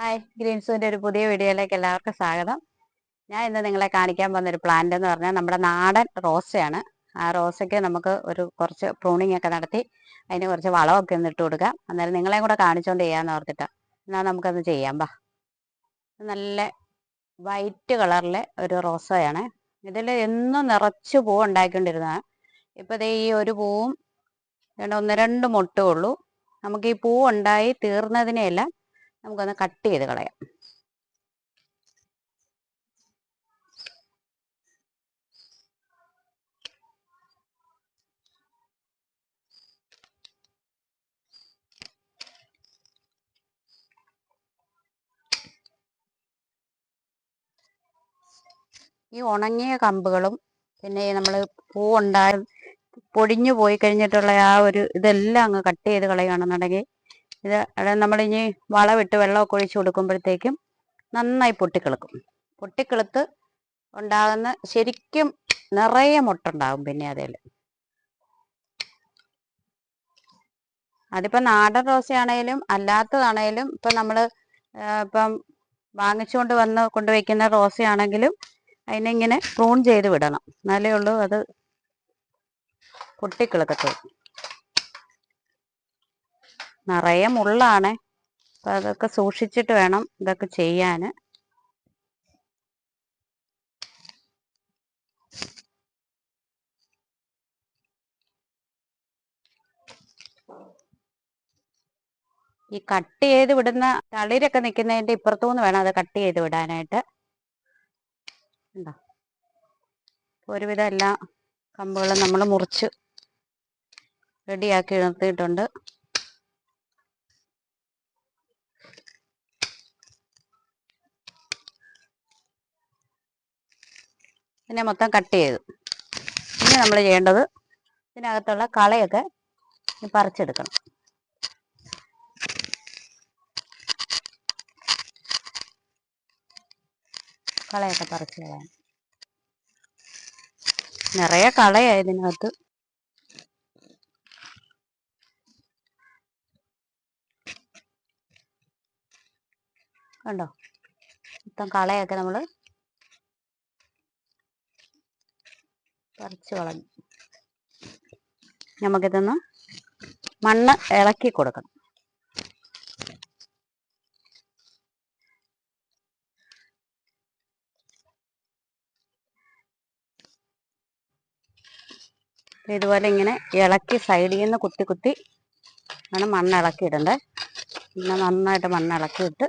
Hi ഗ്രീൻസൂന്റെ ഒരു പുതിയ വീഡിയോയിലേക്ക് എല്ലാവർക്കും സ്വാഗതം. ഞാൻ ഇന്ന് നിങ്ങളെ കാണിക്കാൻ പോകുന്ന ഒരു പ്ലാന്റ് എന്ന് പറഞ്ഞാൽ നമ്മുടെ നാടൻ റോസയാണ്. ആ റോസയ്ക്ക് നമുക്ക് ഒരു കുറച്ച് പ്രൂണിംഗ് ഒക്കെ നടത്തി അതിന് കുറച്ച് വളമൊക്കെ ഒന്ന് ഇട്ട് കൊടുക്കാം. അന്നേരം നിങ്ങളെയും കൂടെ കാണിച്ചുകൊണ്ട് ചെയ്യാന്ന് ഓർത്തിട്ടാണ് എന്നാൽ നമുക്കൊന്ന് ചെയ്യാം ബാ. നല്ല വൈറ്റ് കളറിലെ ഒരു റോസയാണ്. ഇതിൽ എന്നും നിറച്ച് പൂ ഉണ്ടാക്കിക്കൊണ്ടിരുന്നതാണ് ഇപ്പോൾ ദേ ഈ ഒരു പൂവും ഒന്ന് രണ്ട് മുട്ടേ ഉള്ളൂ. നമുക്ക് ഈ പൂ ഉണ്ടായി തീർന്നതിനെയെല്ലാം നമുക്കൊന്ന് കട്ട് ചെയ്ത് കളയാം. ഈ ഉണങ്ങിയ കമ്പുകളും പിന്നെ നമ്മൾ പൂ ഉണ്ടായ പൊടിഞ്ഞു പോയി കഴിഞ്ഞിട്ടുള്ള ആ ഒരു ഇതെല്ലാം അങ്ങ് കട്ട് ചെയ്ത് കളയുകയാണെന്നുണ്ടെങ്കിൽ ഇത് നമ്മളിനി വളമിട്ട് വെള്ളമൊക്കെ ഒഴിച്ച് കൊടുക്കുമ്പോഴത്തേക്കും നന്നായി പൊട്ടിക്കിളുക്കും. പൊട്ടിക്കിളുത്ത് ഉണ്ടാകുന്ന ശരിക്കും നിറയെ മുട്ടുണ്ടാകും പിന്നെ അതിൽ. അതിപ്പോൾ നാടൻ റോസയാണേലും അല്ലാത്തതാണേലും ഇപ്പം നമ്മൾ ഇപ്പം വാങ്ങിച്ചുകൊണ്ട് വന്ന് കൊണ്ടുവയ്ക്കുന്ന റോസയാണെങ്കിലും അതിനെങ്ങനെ പ്രൂൺ ചെയ്ത് വിടണം. എന്നാലേ ഉള്ളൂ അത് പൊട്ടിക്കിളുക്കത്തുള്ളൂ. നിറയെ മുള്ളാണ്. അപ്പം അതൊക്കെ സൂക്ഷിച്ചിട്ട് വേണം ഇതൊക്കെ ചെയ്യാൻ ഈ കട്ട് ചെയ്ത് വിടുന്ന തളിരൊക്കെ നിൽക്കുന്നതിന്റെ ഇപ്പുറത്തുനിന്ന് വേണം അത് കട്ട് ചെയ്ത് വിടാനായിട്ട്. ഉണ്ടോ ഒരുവിധം എല്ലാ കമ്പുകളും നമ്മൾ മുറിച്ച് റെഡിയാക്കി നിർത്തിയിട്ടുണ്ട്. പിന്നെ മൊത്തം കട്ട് ചെയ്തു. ഇനി നമ്മൾ ചെയ്യേണ്ടത് ഇതിനകത്തുള്ള കളയൊക്കെ പറിച്ചെടുക്കണം. കളയൊക്കെ പറിച്ച് കളയാം. നിറയെ കളയായി ഇതിനകത്ത്. കണ്ടോ? മൊത്തം കളയൊക്കെ നമ്മൾ പറിച്ചു കളഞ്ഞു നമുക്കിതൊന്ന് മണ്ണ് ഇളക്കി കൊടുക്കണം. ഇതുപോലെ ഇങ്ങനെ ഇളക്കി സൈഡിൽ നിന്ന് കുത്തി കുത്തി ആണ് മണ്ണ് ഇളക്കി ഇടണ്ടേ പിന്നെ നന്നായിട്ട് മണ്ണ് ഇളക്കിയിട്ട്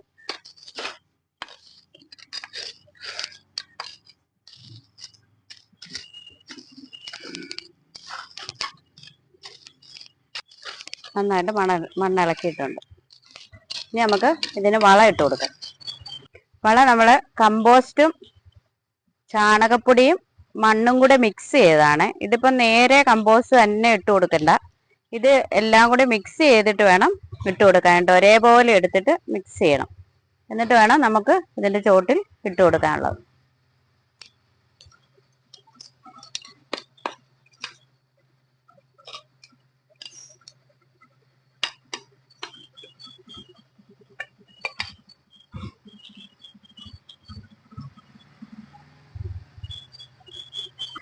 നന്നായിട്ട് മണ മണ്ണിളക്കിയിട്ടുണ്ട്. ഇനി നമുക്ക് ഇതിന് വളം ഇട്ട് കൊടുക്കാം. വളം നമ്മൾ കമ്പോസ്റ്റും ചാണകപ്പൊടിയും മണ്ണും കൂടെ മിക്സ് ചെയ്തതാണ് ഇതിപ്പോൾ നേരെ കമ്പോസ്റ്റ് തന്നെ ഇട്ട് കൊടുക്കണ്ട. ഇത് എല്ലാം കൂടി മിക്സ് ചെയ്തിട്ട് വേണം ഇട്ട് കൊടുക്കാനായിട്ട് ഒരേപോലെ എടുത്തിട്ട് മിക്സ് ചെയ്യണം. എന്നിട്ട് വേണം നമുക്ക് ഇതിന്റെ ചോട്ടിൽ ഇട്ട് കൊടുക്കാനുള്ളത്.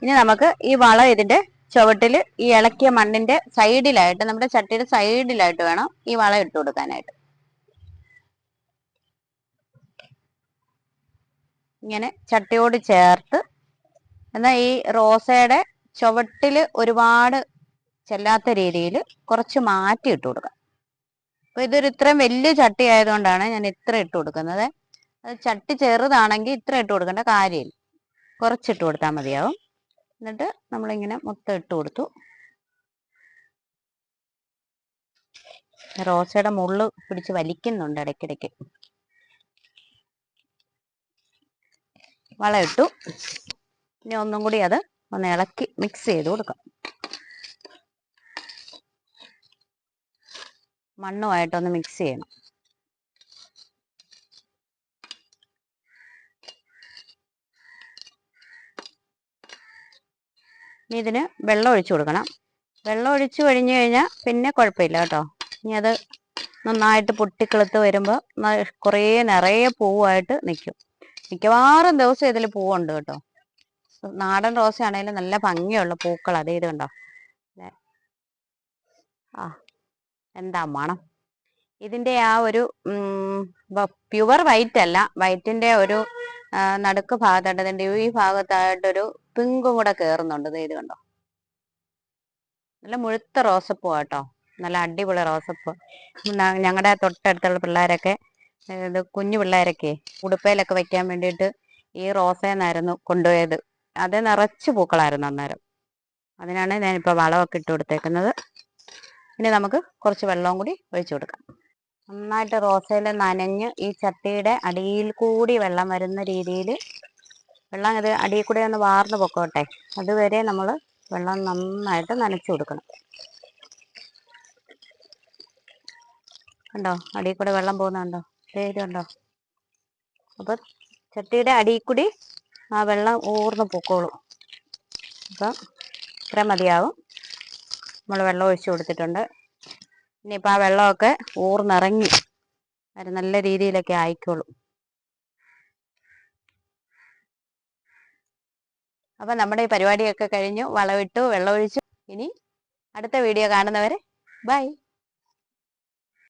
ഇനി നമുക്ക് ഈ വളം ഇതിന്റെ ചുവട്ടിൽ ഈ ഇളക്കിയ മണ്ണിന്റെ സൈഡിലായിട്ട് നമ്മുടെ ചട്ടിയുടെ സൈഡിലായിട്ട് വേണം ഈ വളം ഇട്ട് കൊടുക്കാനായിട്ട്. ഇങ്ങനെ ചട്ടിയോട് ചേർത്ത് എന്നാൽ ഈ റോസയുടെ ചുവട്ടിൽ ഒരുപാട് ചെല്ലാത്ത രീതിയിൽ കുറച്ച് മാറ്റി ഇട്ട് കൊടുക്കാം. അപ്പൊ ഇതൊരു ഇത്രയും വലിയ ചട്ടി ആയതുകൊണ്ടാണ് ഞാൻ ഇത്ര ഇട്ട് കൊടുക്കുന്നത്. ചട്ടി ചെറുതാണെങ്കിൽ ഇത്ര ഇട്ട് കൊടുക്കേണ്ട കാര്യമില്ല. കുറച്ചിട്ട് കൊടുത്താൽ മതിയാവും. എന്നിട്ട് നമ്മളിങ്ങനെ മൊത്തം ഇട്ട് കൊടുത്തു. റോസയുടെ മുള്ളു പിടിച്ച് വലിക്കുന്നുണ്ട് ഇടയ്ക്കിടയ്ക്ക്. ഇട്ടു. ഇനി ഒന്നും കൂടി അത് ഒന്ന് ഇളക്കി മിക്സ് ചെയ്ത് കൊടുക്കാം. മണ്ണുമായിട്ടൊന്ന് മിക്സ് ചെയ്യണം. ഇനി ഇതിന് വെള്ളം ഒഴിച്ചു കൊടുക്കണം. വെള്ളം ഒഴിച്ചു കഴിഞ്ഞു കഴിഞ്ഞാൽ പിന്നെ കുഴപ്പമില്ല കേട്ടോ. ഇനി അത് നന്നായിട്ട് പൊട്ടിക്കിളുത്ത് വരുമ്പോൾ കുറേ നിറയെ പൂവായിട്ട് നിൽക്കും മിക്കവാറും ദിവസം ഇതിൽ പൂവുണ്ട് കേട്ടോ. നാടൻ റോസയാണെങ്കിലും നല്ല ഭംഗിയുള്ള പൂക്കൾ അതേ ഇത് കണ്ടോ. ആ എന്താ മണം. ഇതിന്റെ ആ ഒരു പ്യുവർ വൈറ്റ് അല്ല വൈറ്റിന്റെ ഒരു നടുക്ക് ഭാഗത്തായിട്ട് അതിന്റെ ഈ ഭാഗത്തായിട്ടൊരു പിങ്കും കൂടെ കയറുന്നുണ്ട് ഇത് കണ്ടോ? നല്ല മുഴുത്ത റോസപ്പൂ കേട്ടോ. നല്ല അടിപൊളി റോസപ്പൂ. ഞങ്ങളുടെ തൊട്ടടുത്തുള്ള പിള്ളേരൊക്കെ ഇത് കുഞ്ഞു പിള്ളേരൊക്കെ ഉടുപ്പയിലൊക്കെ വെക്കാൻ വേണ്ടിയിട്ട് ഈ റോസേന്നായിരുന്നു കൊണ്ടുപോയത്. അത് നിറച്ച് പൂക്കളായിരുന്നു അന്നേരം. അതിനാണ് ഞാനിപ്പോൾ വളമൊക്കെ ഇട്ട് കൊടുത്തേക്കുന്നത്. ഇനി നമുക്ക് കുറച്ച് വെള്ളവും കൂടി ഒഴിച്ചു കൊടുക്കാം. നന്നായിട്ട് റോസയിൽ നനഞ്ഞ് ഈ ചട്ടിയുടെ അടിയിൽ കൂടി വെള്ളം വരുന്ന രീതിയിൽ വെള്ളം ഇത് അടിയിൽ കൂടെ ഒന്ന് വാർന്ന് പൊക്കോട്ടെ. അതുവരെ നമ്മൾ വെള്ളം നന്നായിട്ട് നനച്ചു കൊടുക്കണം. കണ്ടോ? അടിയിൽ കൂടെ വെള്ളം പോകുന്നുണ്ടോ പേരുണ്ടോ അപ്പൊ ചട്ടിയുടെ അടിയിൽ കൂടി ആ വെള്ളം ഊർന്ന് പൊക്കോളും. അപ്പം ഇത്ര മതിയാവും. നമ്മൾ വെള്ളം ഒഴിച്ചു കൊടുത്തിട്ടുണ്ട്. ഇനിയിപ്പോൾ ആ വെള്ളമൊക്കെ ഊർന്നിറങ്ങി നല്ല രീതിയിലൊക്കെ ആയിക്കോളും. അപ്പം നമ്മുടെ ഈ പരിപാടിയൊക്കെ കഴിഞ്ഞു. വളമിട്ടു വെള്ളമൊഴിച്ചു. ഇനി അടുത്ത വീഡിയോ കാണുന്നവരെ ബൈ.